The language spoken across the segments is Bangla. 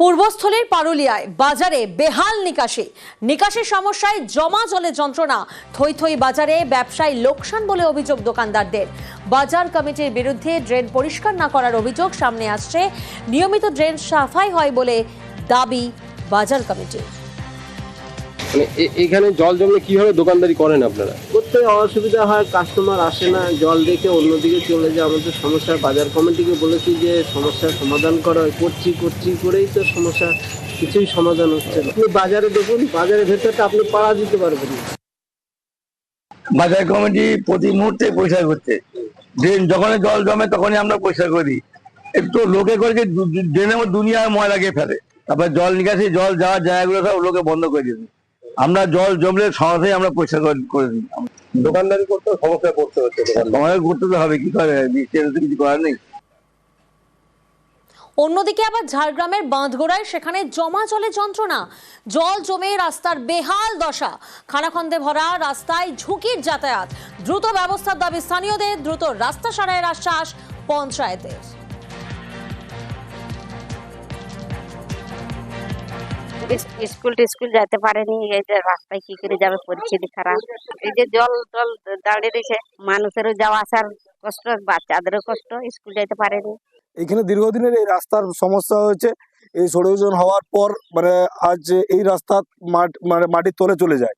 পূর্বস্থলীর পারুলিয়ায় বাজারে বেহাল নিকাশি। নিকাশির সমস্যায় জমা জলের যন্ত্রণা। থই থই বাজারে ব্যবসায় লোকসান বলে অভিযোগ দোকানদারদের। বাজার কমিটির বিরুদ্ধে ড্রেন পরিষ্কার না করার অভিযোগ সামনে আসছে। নিয়মিত ড্রেন সাফাই হয় বলে দাবি বাজার কমিটির। মানে এখানে জল জমলে কীভাবে দোকানদারি করেন আপনারা? করতে অসুবিধা হয় কাস্টমার আসে না, জল দেখে অন্যদিকে চলে যায় আমাদের সমস্যা বাজার কমিটিকে বলেছি যে সমস্যার সমাধান করো করছি করছি করেই তো সমস্যা, কিছুই সমাধান হচ্ছে না। আপনি বাজারে দেখুন, বাজারের ভেতরটা আপনি পাড়া দিতে পারবেন বাজার কমিটি প্রতি মুহূর্তে পরিষ্কার করছে। ড্রেন, যখনই জল জমে তখনই আমরা পরিষ্কার করি একটু লোকে করে ড্রেনের মধ্যে দুনিয়ায় ময়লা গিয়ে ফেলে। তারপর জল নিকাশি, জল যাওয়ার জায়গাগুলো সব লোকে বন্ধ করে দিয়েছে। আমরা জল জমলে সহজেই আমরা পরিষ্কার করে- করে দিই। দোকানদারি করতে সমস্যা করতে হচ্ছে দোকানদার। করতে তো হবে কি করে? কিছু করার নেই। অন্যদিকে আবার ঝাড়গ্রামের বাঁধগোড়ায় সেখানে জমা জলে যন্ত্রণা। জল জমে রাস্তার বেহাল দশা। খানাখন্দে ভরা রাস্তায় ঝুঁকির যাতায়াত। দ্রুত ব্যবস্থার দাবি স্থানীয়দের দ্রুত রাস্তা সারাইয়ের আশ্বাস পঞ্চায়েতের। স্কুল টিস্কুল যেতে পারেনি, এই যে রাস্তায় কি করে যাবে পরিস্থিতি খারাপ। এই যে জল টল দাঁড়িয়ে রয়েছে, মানুষেরও যাওয়া আসার কষ্ট, বাচ্চাদেরও কষ্ট, স্কুল যেতে পারেনি। এখানে দীর্ঘদিনের এই রাস্তার সমস্যা হয়েছে, এই ষড়যোজন হওয়ার পর মানে আজ এই রাস্তা মাঠ মানে মাটির তলে চলে যায়।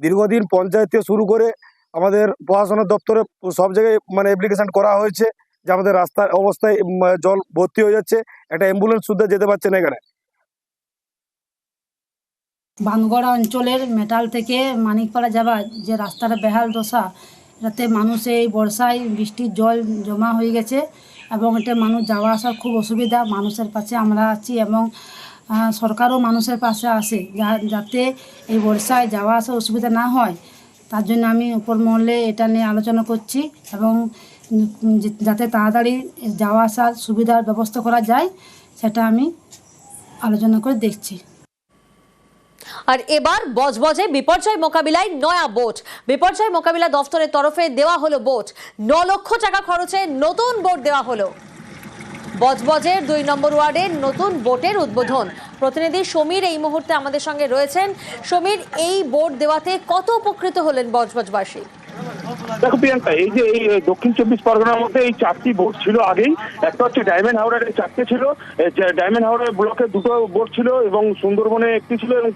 দীর্ঘদিন পঞ্চায়েত থেকে শুরু করে আমাদের প্রশাসনের দপ্তরে সব জায়গায় মানে অ্যাপ্লিকেশন করা হয়েছে যে আমাদের রাস্তার অবস্থায় জল ভর্তি হয়ে যাচ্ছে, একটা অ্যাম্বুলেন্স শুদ্ধ যেতে পারছে না এখানে। বানগড়া অঞ্চলের মেটাল থেকে মানিকপাড়া যাবার যে রাস্তাটা বেহাল দশা, এটাতে মানুষ এই বর্ষায় বৃষ্টির জল জমা হয়ে গেছে এবং এটা মানুষ যাওয়া আসার খুব অসুবিধা। মানুষের পাশে আমরা আছি এবং সরকারও মানুষের পাশে আসে যাতে এই বর্ষায় যাওয়া আসার অসুবিধা না হয়। তার জন্য আমি উপর মহলে এটা নিয়ে আলোচনা করছি এবং যাতে তাড়াতাড়ি যাওয়া আসার সুবিধার ব্যবস্থা করা যায়, সেটা আমি আলোচনা করে দেখছি। আর এবার বজবজে বিপর্যয় মোকাবিলায় নয়া বোট। বিপর্যয় মোকাবিলা দফতরের তরফে দেওয়া হলো বোট। ন লক্ষ টাকা খরচে নতুন বোট দেওয়া হলো। বজবজের দুই নম্বর ওয়ার্ডের নতুন বোটের উদ্বোধন। প্রতিনিধি সমীর এই মুহূর্তে আমাদের সঙ্গে রয়েছেন। সমীর, এই বোট দেওয়াতে কত উপকৃত হলেন বজবজবাসী? দেখো প্রিয়াঙ্কা, এই যে এই দক্ষিণ চব্বিশ পরগনার মধ্যে এই চারটি বোর্ড ছিল আগেই। একটা হচ্ছে ডায়মন্ড হাওড়ার চারটে ছিল ডায়মন্ড হাওড়ার ব্লকে দুটো বোর্ড ছিল এবং সুন্দরবনে একটি ছিল এবং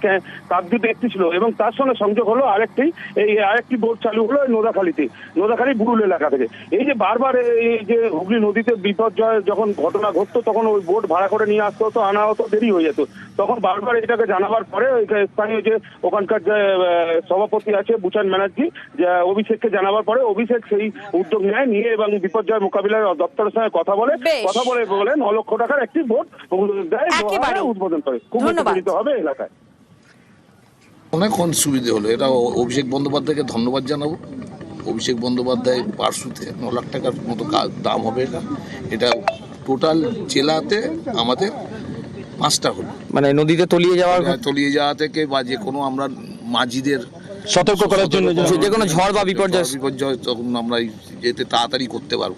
কাকদ্বীপে একটি ছিল এবং তার সঙ্গে সংযোগ হলো আরেকটি, এই আরেকটি বোট চালু হলো নোদাখালীতে, নোদাখালী বুরুল এলাকা থেকে। এই যে বারবার এই যে হুগলি নদীতে বিপর্যয় যখন ঘটনা ঘটতো, তখন ওই বোর্ড ভাড়া করে নিয়ে আসতে হতো, আনা হতো, দেরি হয়ে যেত। তখন বারবার এটাকে জানাবার পরে স্থানীয় যে ওখানকার যে সভাপতি আছে, বুচান ব্যানার্জি অভিষেককে জানাবার পরে অভিষেক সেই উদ্যোগ নেয় নিয়ে এবং বিপর্যয় মোকাবিলার দপ্তরের সঙ্গে কথা বলে কথা বলে বলে ন লক্ষ টাকার একটি ভোট দেয় উদ্বোধন করে। খুব উপকৃত হবে এলাকায়। অনেক সুবিধে হলো? এটা অভিষেক বন্দ্যোপাধ্যায়কে ধন্যবাদ জানাব। অভিষেক বন্দ্যোপাধ্যায় পার্শ্বতে ন লাখ টাকার মতো দাম হবে এটা। এটা টোটাল জেলাতে আমাদের পাঁচটা হলো। মানে নদীতে তলিয়ে যাওয়ার এটা তলিয়ে যাওয়া থেকে বা যে কোনো আমরা মাঝিদের সতর্ক করার জন্য যে কোনো ঝড় বা বিপর্যয় বিপর্যয় তখন আমরা যেতে তাড়াতাড়ি করতে পারব।